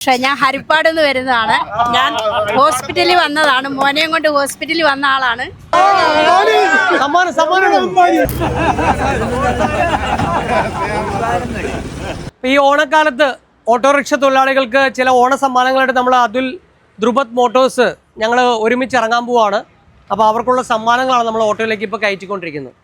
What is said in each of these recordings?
പക്ഷേ ഞാൻ ഹരിപ്പാട് നിന്ന് വരുന്നതാണ്. ഞാൻ ഹോസ്പിറ്റലിൽ വന്നതാണ്. മോനെയും കൊണ്ട് ഹോസ്പിറ്റലിൽ വന്ന ആളാണ്. ഈ ഓണക്കാലത്ത് ഓട്ടോറിക്ഷ തൊഴിലാളികൾക്ക് ചില ഓണ സമ്മാനങ്ങളായിട്ട് നമ്മൾ അതുൽ ധ്രുപത് മോട്ടോഴ്സ് ഞങ്ങൾ ഒരുമിച്ച് ഇറങ്ങാൻ പോവാണ്. അപ്പോൾ അവർക്കുള്ള സമ്മാനങ്ങളാണ് നമ്മൾ ഓട്ടോയിലേക്ക് ഇപ്പോൾ കയറ്റിക്കൊണ്ടിരിക്കുന്നത്.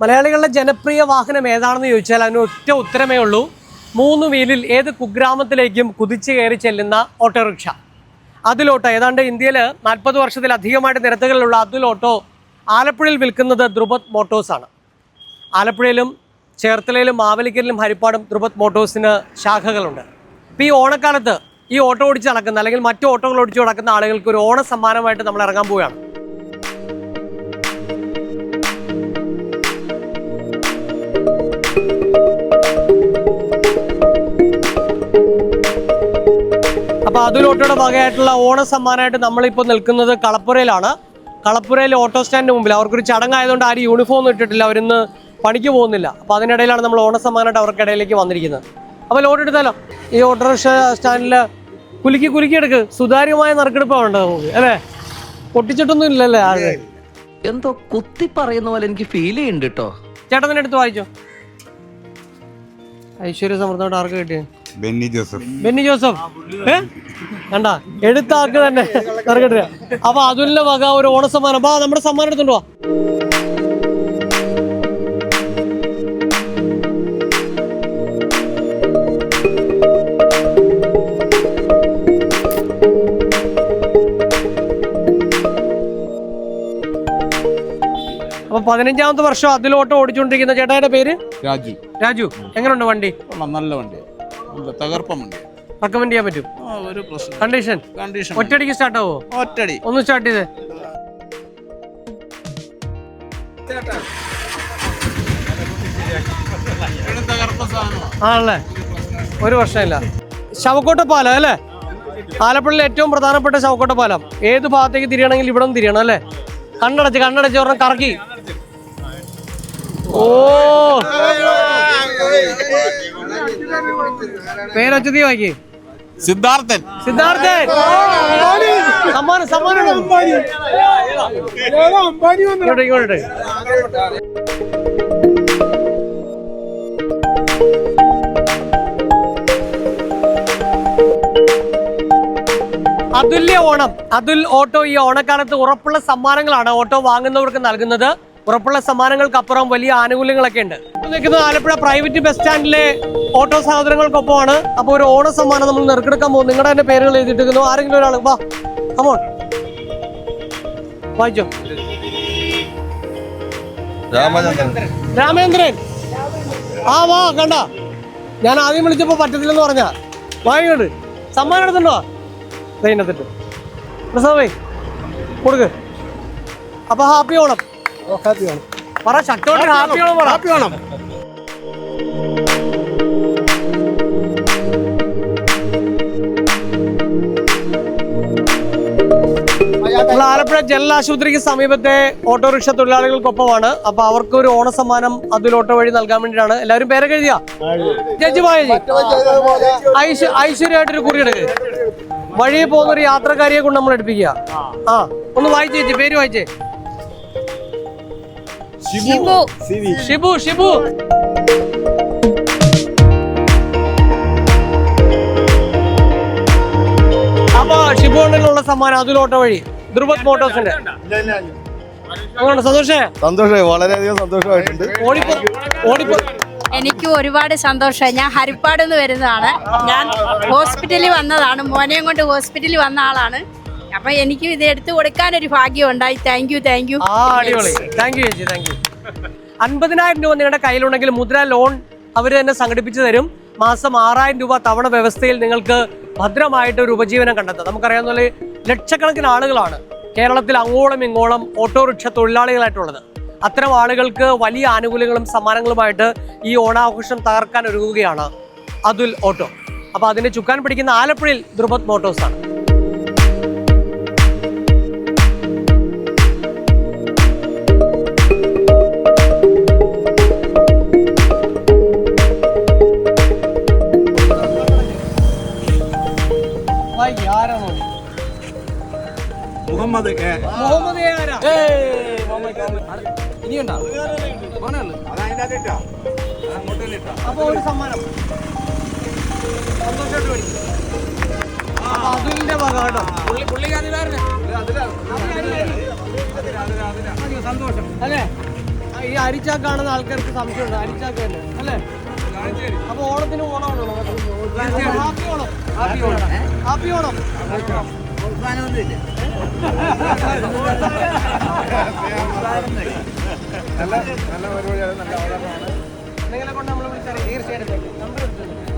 മലയാളികളുടെ ജനപ്രിയ വാഹനം ഏതാണെന്ന് ചോദിച്ചാൽ അതിന് ഒറ്റ ഉത്തരമേ ഉള്ളൂ. മൂന്ന് വീലിൽ ഏത് കുഗ്രാമത്തിലേക്കും കുതിച്ചു കയറി ചെല്ലുന്ന ഓട്ടോറിക്ഷ. അതിലോട്ടോ ഏതാണ്ട് ഇന്ത്യയിൽ നാൽപ്പത് വർഷത്തിലധികമായിട്ട് നിരത്തുകളിലുള്ള അതിലോട്ടോ ആലപ്പുഴയിൽ വിൽക്കുന്നത് ധ്രുപത് മോട്ടോഴ്സാണ് ആലപ്പുഴയിലും ചേർത്തലയിലും മാവലിക്കലിലും ഹരിപ്പാടും ധ്രുപത് മോട്ടോഴ്സിന് ശാഖകളുണ്ട്. ഇപ്പോൾ ഈ ഓണക്കാലത്ത് ഈ ഓട്ടോ ഓടിച്ച് നടക്കുന്ന അല്ലെങ്കിൽ മറ്റു ഓട്ടോകൾ ഓടിച്ച് നടക്കുന്ന ആളുകൾക്ക് ഒരു ഓണ സമ്മാനമായിട്ട് നമ്മൾ ഇറങ്ങാൻ പോവുകയാണ്. അപ്പോൾ അതുൽ ഓട്ടോയുടെ ഭാഗമായിട്ടുള്ള ഓണ സമ്മാനമായിട്ട് നമ്മളിപ്പോൾ നിൽക്കുന്നത് കളപ്പുരയിലാണ്. കളപ്പുരയിലെ ഓട്ടോ സ്റ്റാൻഡിന് മുമ്പിൽ. അവർക്കൊരു ചടങ്ങായതുകൊണ്ട് ആരും യൂണിഫോം ഒന്നും ഇട്ടിട്ടില്ല. അവരിന്ന് പണിക്ക് പോകുന്നില്ല. അപ്പോൾ അതിനിടയിലാണ് നമ്മൾ ഓണ സമ്മാനമായിട്ട് അവർക്കിടയിലേക്ക് വന്നിരിക്കുന്നത്. അപ്പോൾ ലോട്ട് എടുത്താലോ? ഈ ഓട്ടോറിക്ഷ സ്റ്റാൻഡിൽ കുലുക്കി കുലുക്കി എടുക്ക്. സുതാര്യമായ നറുക്കെടുപ്പാണ് ഉണ്ട് നമുക്ക് അല്ലേ? പൊട്ടിച്ചിട്ടൊന്നും ഇല്ലല്ലേ ആ എന്തോ കുത്തി പറയുന്ന പോലെ എനിക്ക് ഫീൽ ചെയ്യുന്നുണ്ട് കേട്ടോ ചേട്ടൻ എടുത്ത് വായിച്ചോ? ഐശ്വര്യ സമൃദ്ധമായിട്ട് ആർക്ക് കിട്ടിയത്? Benny Joseph. Benny Joseph. ഏ? കണ്ട എടുത്താക്ക് തന്നെ നറുക്കെടുക്കുക അപ്പൊ അതുലിന്റെ വക ഒരു ഓണസമ്മാനം അപ്പൊ നമ്മുടെ സമ്മാനം എടുത്തുണ്ടോ അപ്പൊ പതിനഞ്ചാമത്തെ വർഷം അതിലോട്ട് ഓടിച്ചുകൊണ്ടിരിക്കുന്ന ചേട്ടായുടെ പേര്? രാജു. രാജു. എങ്ങനെയുണ്ട് വണ്ടി? നല്ല വണ്ടി നല്ല തകർപ്പൻ വണ്ടി. റെക്കമെൻഡ് ചെയ്യാൻ പറ്റും? ഒരു പ്രശ്നം. കണ്ടീഷൻ കണ്ടീഷൻ ഒറ്റയടിക്ക് സ്റ്റാർട്ട് ആവോ? ഒറ്റടി ഒന്ന് സ്റ്റാർട്ട് ചെയ്തേ. ആണല്ലേ? ഒരു പ്രശ്നമില്ല. ശവക്കോട്ട പാലം അല്ലേ? ആലപ്പുഴയിലെ ഏറ്റവും പ്രധാനപ്പെട്ട ശവക്കോട്ട പാലം. ഏത് ഭാഗത്തേക്ക് തിരിയണമെങ്കിൽ ഇവിടെ നിന്ന് തിരിയണം അല്ലേ? കണ്ണടച്ച് കണ്ണടച്ച് ഒരെണ്ണം കറക്കി. ഓ! പേരൊച്ചതി വായിക്കേ. സിദ്ധാർത്ഥൻ. സിദ്ധാർത്ഥൻ. സമ്മാനം സമ്മാനം. അതുല്യ ഓണം അതുൽ ഓട്ടോ ഈ ഓണക്കാലത്ത് ഉറപ്പുള്ള സമ്മാനങ്ങളാണ് ഓട്ടോ വാങ്ങുന്നവർക്ക് നൽകുന്നത്. ഉറപ്പുള്ള സമ്മാനങ്ങൾക്കപ്പുറം വലിയ ആനുകൂല്യങ്ങളൊക്കെ ഉണ്ട്. നിൽക്കുന്നത് ആലപ്പുഴ പ്രൈവറ്റ് ബസ് സ്റ്റാൻഡിലെ ഓട്ടോ സഹോദരങ്ങൾക്കൊപ്പമാണ് അപ്പോൾ ഒരു ഓണ സമ്മാനം നമ്മൾ നെറുക്കെടുക്കാൻ പോകും നിങ്ങളുടെ തന്നെ പേരുകൾ എഴുതിയിട്ടിരിക്കുന്നു. ആരെങ്കിലും ഒരാൾ വാ കമോൺ വായിച്ചോ. രാമചന്ദ്രൻ. ആ വാ കണ്ട. ഞാൻ ആദ്യം വിളിച്ചപ്പോൾ പറ്റത്തില്ലെന്ന് പറഞ്ഞ വായിട്ട് സമ്മാനം എടുത്തുണ്ടോ ട്രെയിനത്തിട്ട് പ്രസവേ കൊടുക്ക്. അപ്പോൾ ഹാപ്പി ഓണം. ഹാപ്പി പറ. ഹാപ്പി ഹാപ്പി ആലപ്പുഴ സമീപത്തെ ഓട്ടോറിക്ഷ തൊഴിലാളികൾക്കൊപ്പമാണ്. അപ്പൊ അവർക്ക് ഒരു ഓണസമ്മാനം അതിൽ ഓട്ടോ വഴി നൽകാൻ വേണ്ടിയിട്ടാണ്. എല്ലാവരും പേരൊക്കെ കഴുതിയ ജഡ്ജി മായജി ഐശ്വ ഐശ്വര്യമായിട്ടൊരു കുറി എടുക്കുക വഴിയിൽ പോകുന്ന ഒരു യാത്രക്കാരിയെ കൊണ്ട് നമ്മൾ എടുപ്പിക്കുക. ആ ഒന്ന് വായിച്ചു ചേച്ചി പേര് വായിച്ചേ. ഷിബു ഷിബു ഷിബു അപ്പൊ ഷിബു ഉണ്ടെന്നുള്ള സമ്മാനം അതിലോട്ട വഴി. ധ്രുവത് മോട്ടോഴ്സിന്റെ അങ്ങനെ സന്തോഷേ? സന്തോഷമായി വളരെയധികം സന്തോഷമായിട്ടുണ്ട്. ഓടിപ്പോ ഓടിപ്പോ എനിക്ക് ഒരുപാട് സന്തോഷമായി. ഞാൻ ഹരിപ്പാട് നിന്ന് വരുന്നതാണ്. ഞാൻ ഹോസ്പിറ്റലിൽ വന്നതാണ്. മോനെയും കൊണ്ട് ഹോസ്പിറ്റലിൽ വന്ന ആളാണ്. അപ്പൊ എനിക്ക് ഇത് എടുത്തു കൊടുക്കാൻ ഒരു ഭാഗ്യം ഉണ്ടായി. താങ്ക് യു താങ്ക് യു ആ അടിപൊളി. താങ്ക് യു ചേച്ചി താങ്ക് യു അൻപതിനായിരം രൂപ നിങ്ങളുടെ കയ്യിലുണ്ടെങ്കിൽ മുദ്ര ലോൺ അവർ തന്നെ സംഘടിപ്പിച്ചു തരും. മാസം ആറായിരം രൂപ തവണ വ്യവസ്ഥയിൽ നിങ്ങൾക്ക് ഭദ്രമായിട്ട് ഒരു ഉപജീവനം കണ്ടെത്താം. നമുക്കറിയാവുന്ന പോലെ ലക്ഷക്കണക്കിന് ആളുകളാണ് കേരളത്തിൽ അങ്ങോളം ഇങ്ങോളം ഓട്ടോറിക്ഷ തൊഴിലാളികളായിട്ടുള്ളത്. അത്തരം ആളുകൾക്ക് വലിയ ആനുകൂല്യങ്ങളും സമ്മാനങ്ങളുമായിട്ട് ഈ ഓണാഘോഷം തകർക്കാൻ ഒരുങ്ങുകയാണ് അതുൽ ഓട്ടോ. അപ്പോൾ അതിന് ചുക്കാൻ പിടിക്കുന്ന ആലപ്പുഴയിൽ Dhrupad motors Muhammad A Muhammad A ആരാ? ഇനിയുണ്ടോ? അപ്പൊ ഒരു സമ്മാനം. സന്തോഷമായിട്ട് മേടിക്കും. അപ്പൊ അതുലിന്റെ വക കേട്ടോ. അയ്യോ, സന്തോഷം. അല്ലേ? ഈ അരിച്ചാക്ക് കാണുന്ന ആൾക്കാർക്ക് സംശയമുണ്ട്. അരിച്ചാക്ക് തന്നെ. അല്ലേ? അപ്പൊ ഓണത്തിന് ഓണമാണോ happy Onam. Happy Onam. Happy Onam. നിങ്ങളെ കൊണ്ട് നമ്മൾ വിളിച്ചറിയാം തീർച്ചയായിട്ടും. എടുത്തിട്ടുണ്ട്